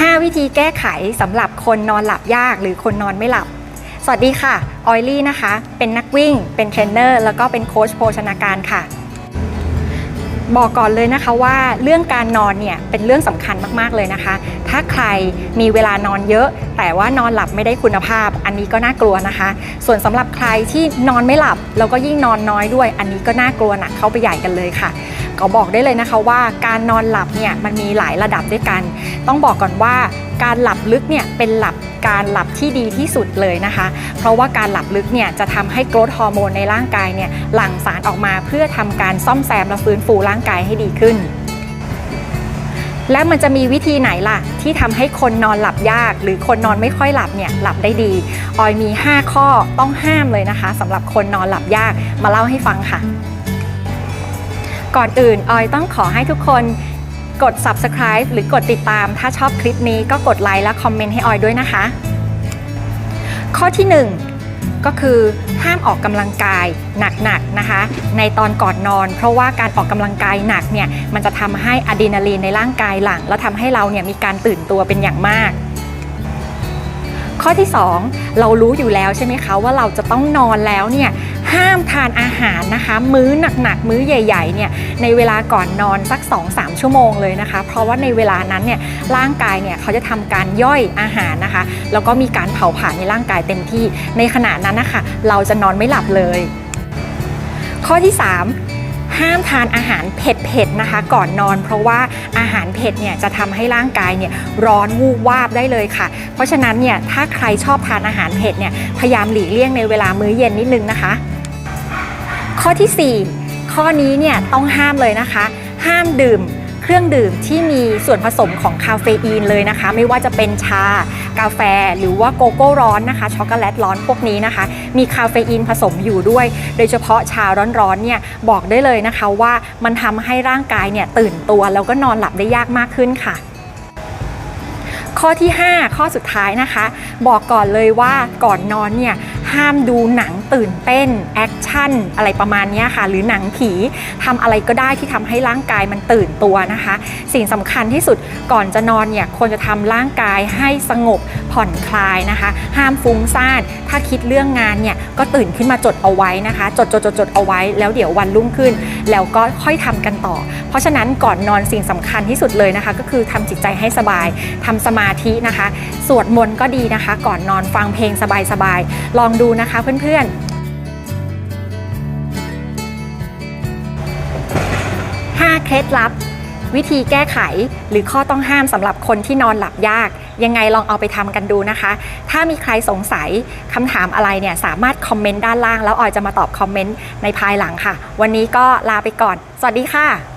5 วิธีแก้ไขสำหรับคนนอนหลับยากหรือคนนอนไม่หลับ สวัสดีค่ะออยลี่นะคะ เป็นนักวิ่ง เป็นเทรนเนอร์แล้วก็เป็นโค้ชโภชนาการค่ะ บอกก่อนเลยนะคะว่าเรื่องการนอนเนี่ยเป็นเรื่องสำคัญมากๆเลยนะคะ ถ้าใครมีเวลานอนเยอะ แต่ว่านอนหลับไม่ได้คุณภาพ อันนี้ก็น่ากลัวนะคะ ส่วนสำหรับใครที่นอนไม่หลับแล้วก็ยิ่งนอนน้อยด้วย อันนี้ก็น่ากลัวหนักเข้าไปใหญ่กันเลยค่ะ ก็บอกได้เลยนะคะว่าการนอนหลับเนี่ยมันมีหลายระดับด้วยกัน ต้องบอกก่อนว่าการหลับลึกเนี่ยเป็นหลับการหลับที่ดีที่สุดเลยนะคะ เพราะว่าการหลับลึกเนี่ยจะทำให้โกรทฮอร์โมนในร่างกายเนี่ยหลั่งสารออกมาเพื่อทำการซ่อมแซมและฟื้นฟูร่างกายให้ดีขึ้น และมันจะมีวิธีไหนล่ะ ที่ทำให้คนนอนหลับยาก หรือคนนอนไม่ค่อยหลับเนี่ยหลับได้ดี ออยมี 5 ข้อต้องห้ามเลยนะคะสำหรับคนนอนหลับยากมาเล่าให้ฟังค่ะ ก่อนอื่นออยต้องขอให้ทุกคนกด subscribe หรือกดติดตาม ถ้าชอบคลิปนี้ก็กดไลค์และคอมเมนต์ให้ออยด้วยนะคะ ข้อที่ 1 ก็คือห้ามออกกำลังกายหนักๆนะคะ ในตอนก่อนนอน เพราะว่าการออกกำลังกายหนักเนี่ยมันจะทำให้อะดรีนาลีนในร่างกายหลังแล้วทำให้เราเนี่ยมีการตื่นตัวเป็นอย่างมากข้อที่ 2 เรารู้อยู่แล้วใช่ไหมคะว่าเราจะต้องนอนแล้วเนี่ย ห้ามทานอาหารนะคะ มื้อหนักๆ มื้อใหญ่ๆเนี่ยในเวลาก่อนนอนสัก 2-3 ชั่วโมงเลยนะคะ เพราะว่าในเวลานั้นเนี่ยร่างกายเนี่ยเขาจะทำการย่อยอาหารนะคะ แล้วก็มีการเผาผลาญในร่างกายเต็มที่ในขณะนั้นนะคะ เราจะนอนไม่หลับเลย ข้อที่ 3ห้ามทานอาหารเผ็ดๆนะคะ ก่อนนอน เพราะว่าอาหารเผ็ดเนี่ยจะทำให้ร่างกายเนี่ยร้อนวูบวาบได้เลยค่ะ เพราะฉะนั้นเนี่ยถ้าใครชอบทานอาหารเผ็ดเนี่ยพยายามหลีกเลี่ยงในเวลามื้อเย็นนิดนึงนะคะ ข้อทีสี่ 4 ข้อนี้เนี่ยต้องห้ามเลยนะคะ ห้ามดื่มเครื่องดื่มที่มีส่วนผสมของคาเฟอีนเลยนะคะ ไม่ว่าจะเป็นชา กาแฟ หรือว่าโกโก้ร้อนนะคะช็อกโกแลตร้อนพวกนี้นะคะ มีคาเฟอีนผสมอยู่ด้วย โดยเฉพาะชาร้อนๆเนี่ยบอกได้เลยนะคะว่ามันทำให้ร่างกายเนี่ยตื่นตัว แล้วก็นอนหลับได้ยากมากขึ้นค่ะข้อที่ 5 ข้อสุดท้ายนะคะ บอกก่อนเลยว่าก่อนนอนเนี่ย ห้ามดูหนังตื่นเต้นแอคชั่นอะไรประมาณนี้ค่ะ หรือหนังผีทำอะไรก็ได้ที่ทำให้ร่างกายมันตื่นตัวนะคะ สิ่งสำคัญที่สุดก่อนจะนอนเนี่ยควรจะทำร่างกายให้สงบ ผ่อนคลายนะคะ ห้ามฟุ้งซ่านถ้าคิดเรื่องงานเนี่ยก็ตื่นขึ้นมาจดเอาไว้นะคะ จดจดจดจดเอาไว้ แล้วเดี๋ยววันรุ่งขึ้น แล้วก็ค่อยทำกันต่อ เพราะฉะนั้นก่อนนอนสิ่งสำคัญที่สุดเลยนะคะ ก็คือทำจิตใจให้สบายทำสมาธินะคะ สวดมนต์ก็ดีนะคะ ก่อนนอนฟังเพลงสบายๆลองดูนะคะเพื่อนๆ5เคล็ดลับ วิธีแก้ไขหรือข้อต้องห้ามสำหรับคนที่นอนหลับยาก ยังไงลองเอาไปทำกันดูนะคะ ถ้ามีใครสงสัยคำถามอะไรเนี่ยสามารถคอมเมนต์ด้านล่าง แล้วออยจะมาตอบคอมเมนต์ในภายหลังค่ะ วันนี้ก็ลาไปก่อน สวัสดีค่ะ